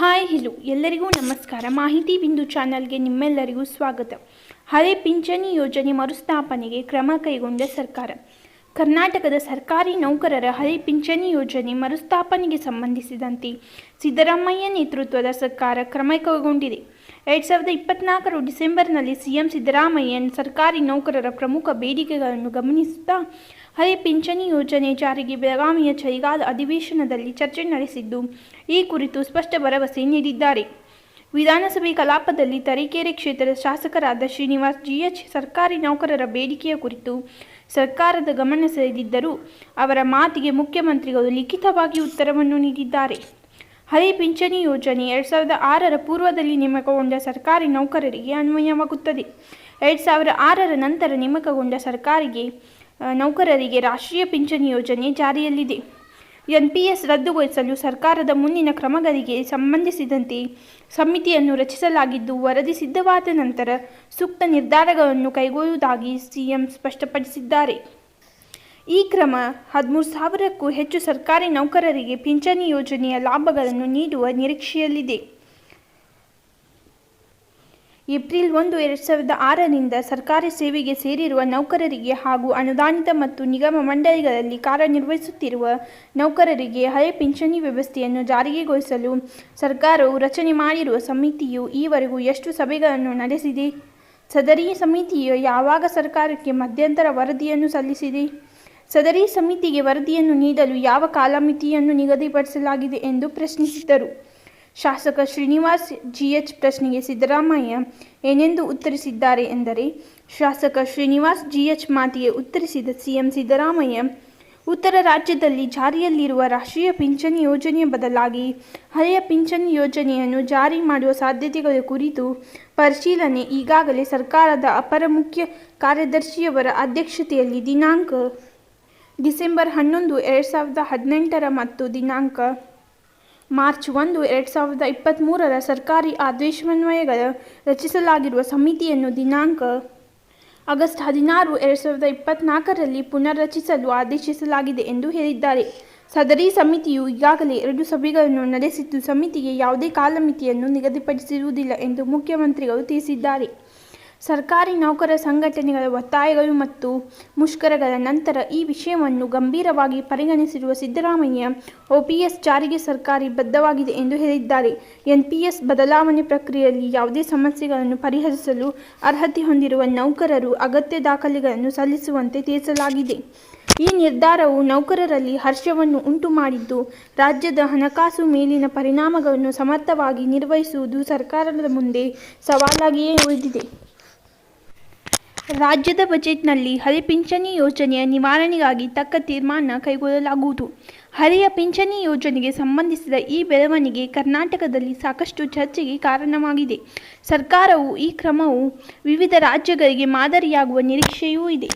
Hi hello ಎಲ್ಲರಿಗೂ ನಮಸ್ಕಾರ. ಮಾಹಿತಿ ಬಿಂದು ಚಾನಲ್ಗೆ ನಿಮ್ಮೆಲ್ಲರಿಗೂ ಸ್ವಾಗತ. ಹಳೆ ಪಿಂಚಣಿ ಯೋಜನೆ ಮರುಸ್ಥಾಪನೆಗೆ ಕ್ರಮ ಕೈಗೊಂಡ ಸರ್ಕಾರ. ಕರ್ನಾಟಕದ ಸರ್ಕಾರಿ ನೌಕರರ ಹಳೆ ಪಿಂಚಣಿ ಯೋಜನೆ ಮರುಸ್ಥಾಪನೆಗೆ ಸಂಬಂಧಿಸಿದಂತೆ ಸಿದ್ದರಾಮಯ್ಯ ನೇತೃತ್ವದ ಸರ್ಕಾರ ಕ್ರಮ ಕೈಗೊಂಡಿದೆ. ಎರಡ್ ಸಾವಿರದ ಇಪ್ಪತ್ನಾಲ್ಕರ ಡಿಸೆಂಬರ್ನಲ್ಲಿ ಸಿಎಂ ಸಿದ್ದರಾಮಯ್ಯ ಸರ್ಕಾರಿ ನೌಕರರ ಪ್ರಮುಖ ಬೇಡಿಕೆಗಳನ್ನು ಗಮನಿಸುತ್ತಾ ಹಳೆ ಪಿಂಚಣಿ ಯೋಜನೆ ಜಾರಿಗೆ ಬೆಳಗಾವಿಯ ಚಳಿಗಾಲ ಅಧಿವೇಶನದಲ್ಲಿ ಚರ್ಚೆ ನಡೆಸಿದ್ದು, ಈ ಕುರಿತು ಸ್ಪಷ್ಟ ಭರವಸೆ ನೀಡಿದ್ದಾರೆ. ವಿಧಾನಸಭೆ ಕಲಾಪದಲ್ಲಿ ತರೀಕೆರೆ ಕ್ಷೇತ್ರದ ಶಾಸಕರಾದ ಶ್ರೀನಿವಾಸ್ ಜಿಎಚ್ ಸರ್ಕಾರಿ ನೌಕರರ ಬೇಡಿಕೆಯ ಕುರಿತು ಸರ್ಕಾರದ ಗಮನ ಸೆಳೆದಿದ್ದರೂ ಅವರ ಮಾತಿಗೆ ಮುಖ್ಯಮಂತ್ರಿಗಳು ಲಿಖಿತವಾಗಿ ಉತ್ತರವನ್ನು ನೀಡಿದ್ದಾರೆ. ಹಳೆ ಪಿಂಚಣಿ ಯೋಜನೆ ಎರಡು ಸಾವಿರದ ಆರರ ಪೂರ್ವದಲ್ಲಿ ನೇಮಕಗೊಂಡ ಸರ್ಕಾರಿ ನೌಕರರಿಗೆ ಅನ್ವಯವಾಗುತ್ತದೆ. ಎರಡು ಸಾವಿರ ಆರರ ನಂತರ ನೇಮಕಗೊಂಡ ಸರ್ಕಾರಿಗೆ ನೌಕರರಿಗೆ ರಾಷ್ಟ್ರೀಯ ಪಿಂಚಣಿ ಯೋಜನೆ ಜಾರಿಯಲ್ಲಿದೆ. ಎನ್ ಪಿ ಎಸ್ ರದ್ದುಗೊಳಿಸಲು ಸರ್ಕಾರದ ಮುಂದಿನ ಕ್ರಮಗಳಿಗೆ ಸಂಬಂಧಿಸಿದಂತೆ ಸಮಿತಿಯನ್ನು ರಚಿಸಲಾಗಿದ್ದು, ವರದಿ ಸಿದ್ಧವಾದ ನಂತರ ಸೂಕ್ತ ನಿರ್ಧಾರಗಳನ್ನು ಕೈಗೊಳ್ಳುವುದಾಗಿ ಸಿಎಂ ಸ್ಪಷ್ಟಪಡಿಸಿದ್ದಾರೆ. ಈ ಕ್ರಮ ಹದಿಮೂರು ಸಾವಿರಕ್ಕೂ ಹೆಚ್ಚು ಸರ್ಕಾರಿ ನೌಕರರಿಗೆ ಪಿಂಚಣಿ ಯೋಜನೆಯ ಲಾಭಗಳನ್ನು ನೀಡುವ ನಿರೀಕ್ಷೆಯಲ್ಲಿದೆ. ಏಪ್ರಿಲ್ ಒಂದು, ಎರಡು ಸಾವಿರದ ಆರರಿಂದ ಸರ್ಕಾರಿ ಸೇವೆಗೆ ಸೇರಿರುವ ನೌಕರರಿಗೆ ಹಾಗೂ ಅನುದಾನಿತ ಮತ್ತು ನಿಗಮ ಮಂಡಳಿಗಳಲ್ಲಿ ಕಾರ್ಯನಿರ್ವಹಿಸುತ್ತಿರುವ ನೌಕರರಿಗೆ ಹಳೆ ಪಿಂಚಣಿ ವ್ಯವಸ್ಥೆಯನ್ನು ಜಾರಿಗೆಗೊಳಿಸಲು ಸರ್ಕಾರವು ರಚನೆ ಮಾಡಿರುವ ಸಮಿತಿಯು ಈವರೆಗೂ ಎಷ್ಟು ಸಭೆಗಳನ್ನು ನಡೆಸಿದೆ? ಸದರಿ ಸಮಿತಿಯು ಯಾವಾಗ ಸರ್ಕಾರಕ್ಕೆ ಮಧ್ಯಂತರ ವರದಿಯನ್ನು ಸಲ್ಲಿಸಿದೆ? ಸದರಿ ಸಮಿತಿಗೆ ವರದಿಯನ್ನು ನೀಡಲು ಯಾವ ಕಾಲಮಿತಿಯನ್ನು ನಿಗದಿಪಡಿಸಲಾಗಿದೆ ಎಂದು ಪ್ರಶ್ನಿಸಿದರು. ಶಾಸಕ ಶ್ರೀನಿವಾಸ್ ಜಿಎಚ್ ಪ್ರಶ್ನೆಗೆ ಸಿದ್ದರಾಮಯ್ಯ ಏನೆಂದು ಉತ್ತರಿಸಿದ್ದಾರೆ ಎಂದರೆ, ಶಾಸಕ ಶ್ರೀನಿವಾಸ್ ಜಿಎಚ್ ಮಾತಿಗೆ ಉತ್ತರಿಸಿದ ಸಿಎಂ ಸಿದ್ದರಾಮಯ್ಯ, ಉತ್ತರ ರಾಜ್ಯದಲ್ಲಿ ಜಾರಿಯಲ್ಲಿರುವ ರಾಷ್ಟ್ರೀಯ ಪಿಂಚಣಿ ಯೋಜನೆಯ ಬದಲಾಗಿ ಹಳೆಯ ಪಿಂಚಣಿ ಯೋಜನೆಯನ್ನು ಜಾರಿ ಮಾಡುವ ಸಾಧ್ಯತೆಗಳ ಕುರಿತು ಪರಿಶೀಲನೆ ಈಗಾಗಲೇ ಸರ್ಕಾರದ ಅಪರ ಮುಖ್ಯ ಕಾರ್ಯದರ್ಶಿಯವರ ಅಧ್ಯಕ್ಷತೆಯಲ್ಲಿ ದಿನಾಂಕ ಡಿಸೆಂಬರ್ ಹನ್ನೊಂದು, ಎರಡು ಸಾವಿರದ ಹದಿನೆಂಟರ ಮತ್ತು ದಿನಾಂಕ ಮಾರ್ಚ್ ಒಂದು, ಎರಡು ಸಾವಿರದ ಇಪ್ಪತ್ತ್ಮೂರರ ಸರ್ಕಾರಿ ಆದೇಶನ್ವಯಗಳ ರಚಿಸಲಾಗಿರುವ ಸಮಿತಿಯನ್ನು ದಿನಾಂಕ ಆಗಸ್ಟ್ ಹದಿನಾರು, ಎರಡು ಸಾವಿರದ ಇಪ್ಪತ್ತ್ನಾಲ್ಕರಲ್ಲಿ ಪುನರ್ರಚಿಸಲು ಆದೇಶಿಸಲಾಗಿದೆ ಎಂದು ಹೇಳಿದ್ದಾರೆ. ಸದರಿ ಸಮಿತಿಯು ಈಗಾಗಲೇ ಎರಡು ಸಭೆಗಳನ್ನು ನಡೆಸಿದ್ದು, ಸಮಿತಿಗೆ ಯಾವುದೇ ಕಾಲಮಿತಿಯನ್ನು ನಿಗದಿಪಡಿಸಿರುವುದಿಲ್ಲ ಎಂದು ಮುಖ್ಯಮಂತ್ರಿಗಳು ತಿಳಿಸಿದ್ದಾರೆ. ಸರ್ಕಾರಿ ನೌಕರ ಸಂಘಟನೆಗಳ ಒತ್ತಾಯಗಳು ಮತ್ತು ಮುಷ್ಕರಗಳ ನಂತರ ಈ ವಿಷಯವನ್ನು ಗಂಭೀರವಾಗಿ ಪರಿಗಣಿಸಿರುವ ಸಿದ್ದರಾಮಯ್ಯ ಒಪಿಎಸ್ ಜಾರಿಗೆ ಸರ್ಕಾರಿ ಬದ್ಧವಾಗಿದೆ ಎಂದು ಹೇಳಿದ್ದಾರೆ. ಎನ್ಪಿಎಸ್ ಬದಲಾವಣೆ ಪ್ರಕ್ರಿಯೆಯಲ್ಲಿ ಯಾವುದೇ ಸಮಸ್ಯೆಗಳನ್ನು ಪರಿಹರಿಸಲು ಅರ್ಹತೆ ಹೊಂದಿರುವ ನೌಕರರು ಅಗತ್ಯ ದಾಖಲೆಗಳನ್ನು ಸಲ್ಲಿಸುವಂತೆ ತಿಳಿಸಲಾಗಿದೆ. ಈ ನಿರ್ಧಾರವು ನೌಕರರಲ್ಲಿ ಹರ್ಷವನ್ನು ಉಂಟು ಮಾಡಿದ್ದು ರಾಜ್ಯದ ಹಣಕಾಸು ಮೇಲಿನ ಪರಿಣಾಮಗಳನ್ನು ಸಮರ್ಥವಾಗಿ ನಿರ್ವಹಿಸುವುದು ಸರ್ಕಾರದ ಮುಂದೆ ಸವಾಲಾಗಿಯೇ ಉಳಿದಿದೆ. ರಾಜ್ಯದ ಬಜೆಟ್ನಲ್ಲಿ ಹರಿ ಪಿಂಚಣಿ ಯೋಜನೆಯ ನಿವಾರಣೆಗಾಗಿ ತಕ್ಕ ತೀರ್ಮಾನ ಕೈಗೊಳ್ಳಲಾಗುವುದು. ಹರಿಯ ಪಿಂಚಣಿ ಯೋಜನೆಗೆ ಸಂಬಂಧಿಸಿದ ಈ ಬೆಳವಣಿಗೆ ಕರ್ನಾಟಕದಲ್ಲಿ ಸಾಕಷ್ಟು ಚರ್ಚೆಗೆ ಕಾರಣವಾಗಿದೆ. ಸರ್ಕಾರವು ಈ ಕ್ರಮವು ವಿವಿಧ ರಾಜ್ಯಗಳಿಗೆ ಮಾದರಿಯಾಗುವ ನಿರೀಕ್ಷೆಯೂ ಇದೆ.